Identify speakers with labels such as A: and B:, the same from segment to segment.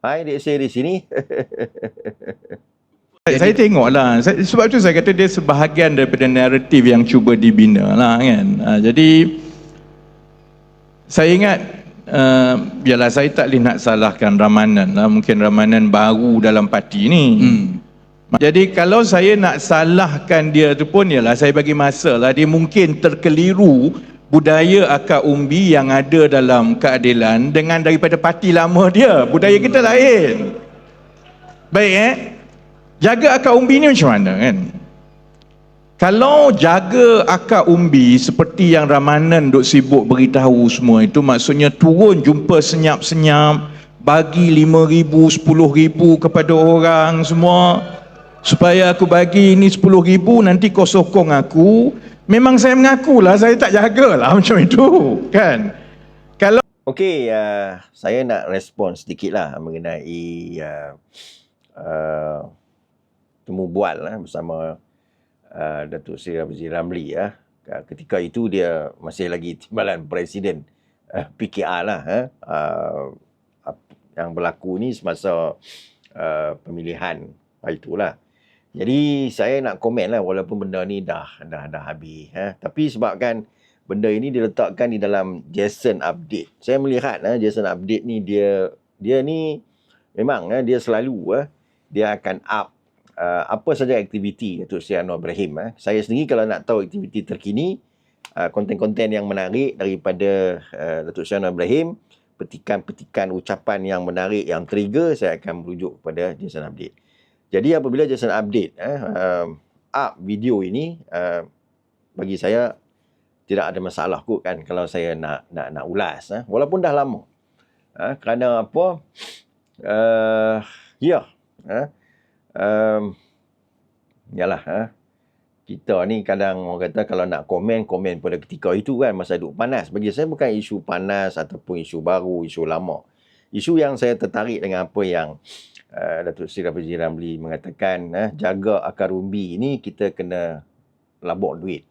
A: Hai dek saya di sini.
B: Jadi, saya tengoklah. Saya, sebab tu saya kata dia sebahagian daripada naratif yang cuba dibina lah kan? Uh, jadi saya ingat uh, biarlah saya tak boleh nak salahkan Ramanan lah. Mungkin Ramanan baru dalam parti ni. Hmm. jadi kalau saya nak salahkan dia tu pun ialah saya bagi masa lah. Dia mungkin terkeliru budaya akar umbi yang ada dalam keadilan dengan daripada parti lama dia. Budaya kita lain. Baik eh? Jaga akar umbi ni macam mana kan? Kalau jaga akar umbi seperti yang Ramanan duk sibuk beritahu semua itu maksudnya turun jumpa senyap-senyap bagi lima ribu, sepuluh ribu kepada orang semua supaya aku bagi ini sepuluh ribu nanti kau sokong aku memang saya mengakulah saya tak jagalah macam itu kan kalau
A: Okey, uh, saya nak respon sedikit lah mengenai uh, uh, temu bual lah bersama uh, Datuk Seri Abzi Ramli ya. Uh, ketika itu dia masih lagi timbalan presiden uh, PKR lah eh. uh, yang berlaku ni semasa uh, pemilihan uh, itulah. Jadi saya nak komen lah walaupun benda ni dah dah dah habis eh. Tapi sebabkan benda ini diletakkan di dalam JSON update. Saya melihat eh, JSON update ni dia dia ni memang eh, dia selalu eh, dia akan up uh, apa saja aktiviti Datuk Seri Anwar Ibrahim. Eh. Saya sendiri kalau nak tahu aktiviti terkini, uh, konten-konten yang menarik daripada uh, Datuk Seri Anwar Ibrahim, petikan-petikan ucapan yang menarik, yang trigger, saya akan merujuk kepada Jason Update. Jadi apabila Jason Update eh, uh, up video ini, uh, bagi saya tidak ada masalah kot kan kalau saya nak nak nak ulas eh. walaupun dah lama eh, kerana apa uh, ya eh, um, yalah ha? kita ni kadang orang kata kalau nak komen komen pada ketika itu kan masa duduk panas bagi saya bukan isu panas ataupun isu baru isu lama isu yang saya tertarik dengan apa yang uh, Datuk Sri Rafizi Ramli mengatakan uh, jaga akar umbi ni kita kena labok duit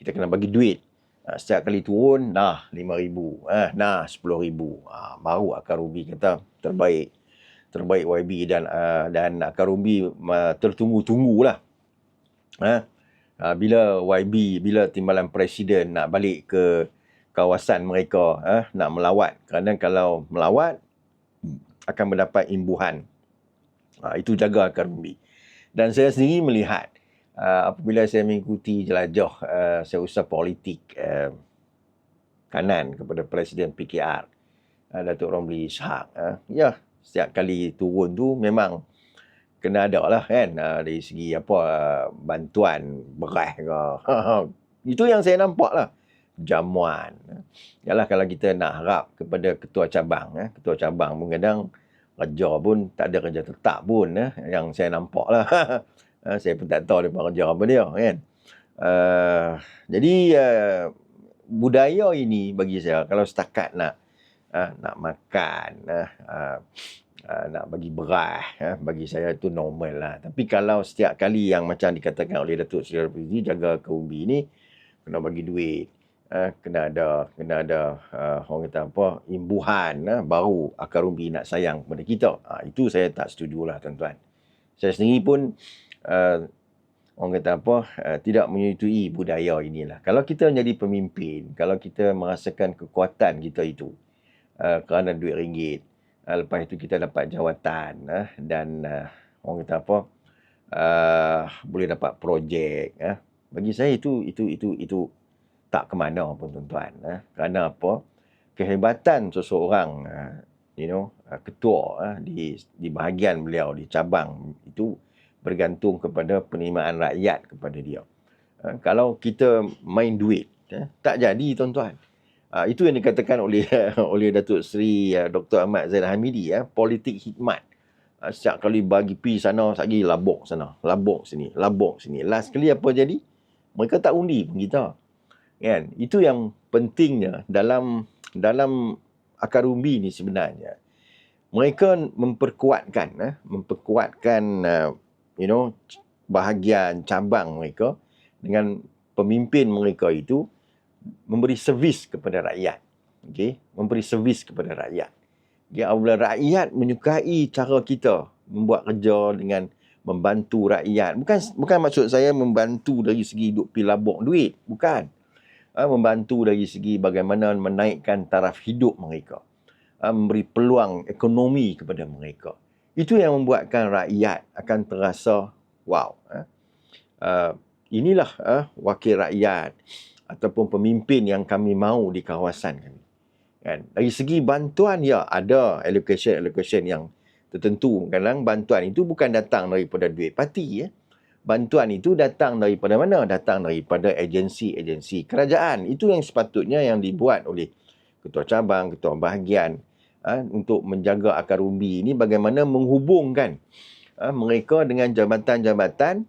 A: kita kena bagi duit uh, setiap kali turun nah RM5,000 uh, nah RM10,000 uh, baru akar umbi kata terbaik terbaik YB dan uh, dan Karumbi uh, tertunggu-tunggulah. Ha? Uh, bila YB bila timbalan presiden nak balik ke kawasan mereka uh, nak melawat kerana kalau melawat akan mendapat imbuhan. Uh, itu jaga Karumbi. Dan saya sendiri melihat uh, apabila saya mengikuti jelajah uh, saya usah politik uh, kanan kepada presiden PKR uh, Datuk Romli Ishak uh, ya setiap kali turun tu memang kena ada lah kan uh, dari segi apa uh, bantuan beras ke itu yang saya nampak lah jamuan yalah kalau kita nak harap kepada ketua cabang eh. ketua cabang pun kadang kerja pun tak ada kerja tetap pun eh. yang saya nampak lah saya pun tak tahu dia kerja apa dia kan uh, jadi uh, budaya ini bagi saya kalau setakat nak uh, nak makan, uh, uh, nak bagi beras, uh, bagi saya itu normal lah. Tapi kalau setiap kali yang macam dikatakan oleh Datuk Seri Rafizi, jaga keumbi ni, kena bagi duit, uh, kena ada, kena ada uh, orang kata apa, imbuhan uh, baru akar umbi nak sayang kepada kita. Uh, itu saya tak setuju lah tuan-tuan. Saya sendiri pun, uh, orang kata apa, uh, tidak menyetujui budaya inilah. Kalau kita menjadi pemimpin, kalau kita merasakan kekuatan kita itu, uh, kerana duit ringgit. Uh, lepas itu kita dapat jawatan uh, dan uh, orang kata apa uh, boleh dapat projek. Uh. Bagi saya itu itu itu itu tak ke mana pun tuan-tuan. Uh. Kerana apa? Kehebatan seseorang uh, you know uh, ketua uh, di di bahagian beliau di cabang itu bergantung kepada penerimaan rakyat kepada dia. Uh, kalau kita main duit, uh, tak jadi tuan-tuan. Uh, itu yang dikatakan oleh oleh Datuk Seri uh, Dr. Ahmad Zaid Hamidi ya, politik hikmat. Uh, setiap kali bagi pi sana, lagi labok sana, labok sini, labok sini. Last kali apa jadi? Mereka tak undi pun kita. Kan? Itu yang pentingnya dalam dalam akar umbi ni sebenarnya. Mereka memperkuatkan eh, memperkuatkan uh, you know bahagian cabang mereka dengan pemimpin mereka itu memberi servis kepada rakyat. Okey, memberi servis kepada rakyat. Ya, apabila rakyat menyukai cara kita membuat kerja dengan membantu rakyat. Bukan bukan maksud saya membantu dari segi duk pi labuk duit, bukan. Ha, membantu dari segi bagaimana menaikkan taraf hidup mereka. Ha, memberi peluang ekonomi kepada mereka. Itu yang membuatkan rakyat akan terasa wow. Uh, inilah uh, wakil rakyat ataupun pemimpin yang kami mahu di kawasan kami. Kan? Dari segi bantuan, ya ada allocation-allocation yang tertentu. Kadang bantuan itu bukan datang daripada duit parti. Ya. Bantuan itu datang daripada mana? Datang daripada agensi-agensi kerajaan. Itu yang sepatutnya yang dibuat oleh ketua cabang, ketua bahagian ha, untuk menjaga akar umbi ini bagaimana menghubungkan ha, mereka dengan jabatan-jabatan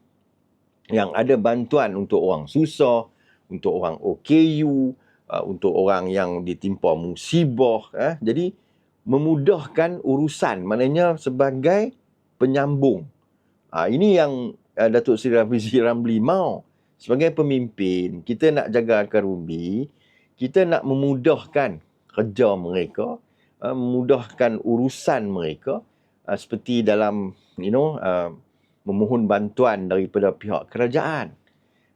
A: yang ada bantuan untuk orang susah, untuk orang OKU, uh, untuk orang yang ditimpa musibah eh. jadi memudahkan urusan maknanya sebagai penyambung uh, ini yang uh, Datuk Seri Rafizi Ramli mau sebagai pemimpin kita nak jaga akar umbi kita nak memudahkan kerja mereka uh, memudahkan urusan mereka uh, seperti dalam you know uh, memohon bantuan daripada pihak kerajaan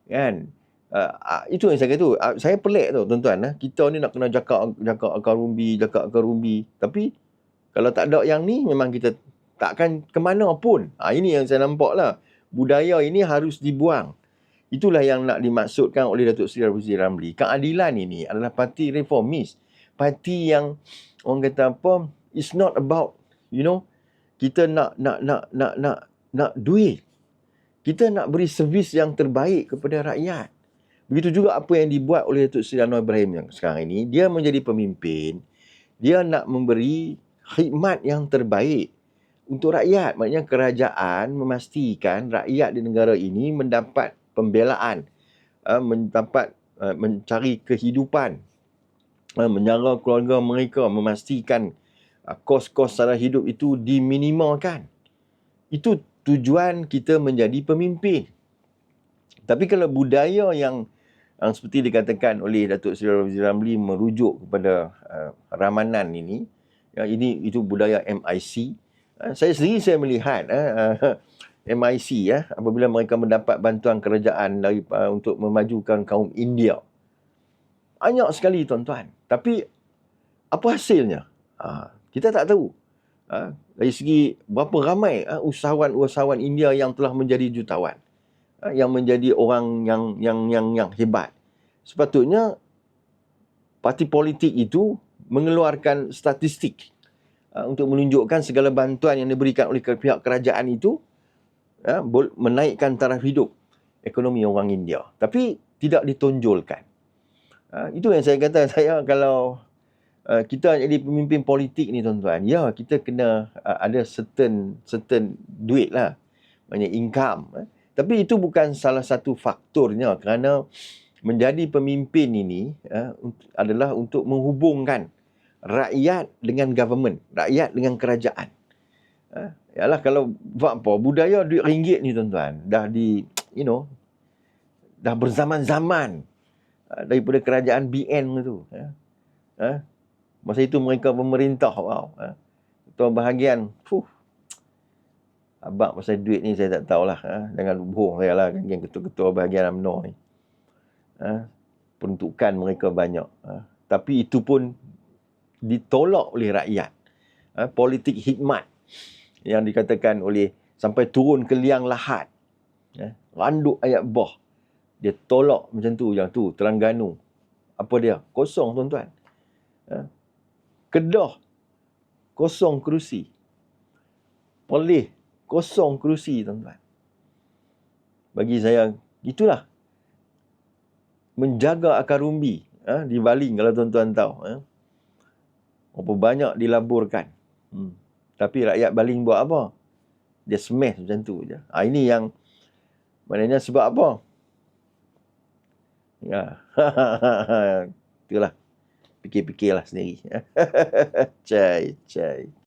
A: kan Uh, itu yang saya kata tu. Uh, saya pelik tu tuan-tuan. Uh. Kita ni nak kena jakak, jakak akar rumbi, jakak akar rumbi. Tapi kalau tak ada yang ni memang kita takkan ke mana pun. Uh, ini yang saya nampak lah. Budaya ini harus dibuang. Itulah yang nak dimaksudkan oleh Datuk Seri Rafizi Ramli. Keadilan ini adalah parti reformis. Parti yang orang kata apa, it's not about, you know, kita nak nak nak nak nak nak duit. Kita nak beri servis yang terbaik kepada rakyat. Begitu juga apa yang dibuat oleh Datuk Seri Anwar Ibrahim yang sekarang ini. Dia menjadi pemimpin. Dia nak memberi khidmat yang terbaik untuk rakyat. Maknanya kerajaan memastikan rakyat di negara ini mendapat pembelaan. Uh, mendapat uh, mencari kehidupan. Uh, menjaga keluarga mereka. Memastikan kos-kos sara hidup itu diminimalkan. Itu tujuan kita menjadi pemimpin. Tapi kalau budaya yang yang seperti dikatakan oleh Datuk Seri Rafizi Ramli merujuk kepada uh, ramanan ini ya ini itu budaya MIC uh, saya sendiri saya melihat uh, uh, MIC ya apabila mereka mendapat bantuan kerajaan dari uh, untuk memajukan kaum India. Banyak sekali tuan-tuan. Tapi apa hasilnya? Uh, kita tak tahu. Uh, dari segi berapa ramai uh, usahawan-usahawan India yang telah menjadi jutawan Ha, yang menjadi orang yang yang yang yang hebat. Sepatutnya parti politik itu mengeluarkan statistik uh, untuk menunjukkan segala bantuan yang diberikan oleh pihak kerajaan itu uh, menaikkan taraf hidup ekonomi orang India. Tapi tidak ditonjolkan. Uh, itu yang saya kata saya kalau uh, kita jadi pemimpin politik ni tuan-tuan, ya kita kena uh, ada certain certain duit lah. Banyak income. Eh. Tapi itu bukan salah satu faktornya kerana menjadi pemimpin ini uh, adalah untuk menghubungkan rakyat dengan government, rakyat dengan kerajaan. Uh, yalah kalau apa budaya duit ringgit ni tuan-tuan dah di you know dah berzaman-zaman uh, daripada kerajaan BN tu. Uh, uh, masa itu mereka pemerintah wow. Uh, ketua bahagian, fuh, Abang pasal duit ni saya tak tahulah. Ha? Jangan bohong saya lah. Yang ketua-ketua bahagian UMNO ni. Ha? Peruntukan mereka banyak. Ha? Tapi itu pun ditolak oleh rakyat. Ha? Politik hikmat. Yang dikatakan oleh sampai turun ke liang lahat. Ha? Randuk ayat bah. Dia tolak macam tu. Yang tu. Terengganu. Apa dia? Kosong tuan-tuan. Ha? Kedah. Kosong kerusi. Perlis kosong kerusi tuan-tuan. Bagi saya itulah menjaga akar umbi ha, di Baling kalau tuan-tuan tahu. Ha. Berapa banyak dilaburkan. Hmm. Tapi rakyat Baling buat apa? Dia smash macam tu je. Ha, ini yang maknanya sebab apa? Ya. Itulah. Fikir-fikirlah sendiri. cai, cai.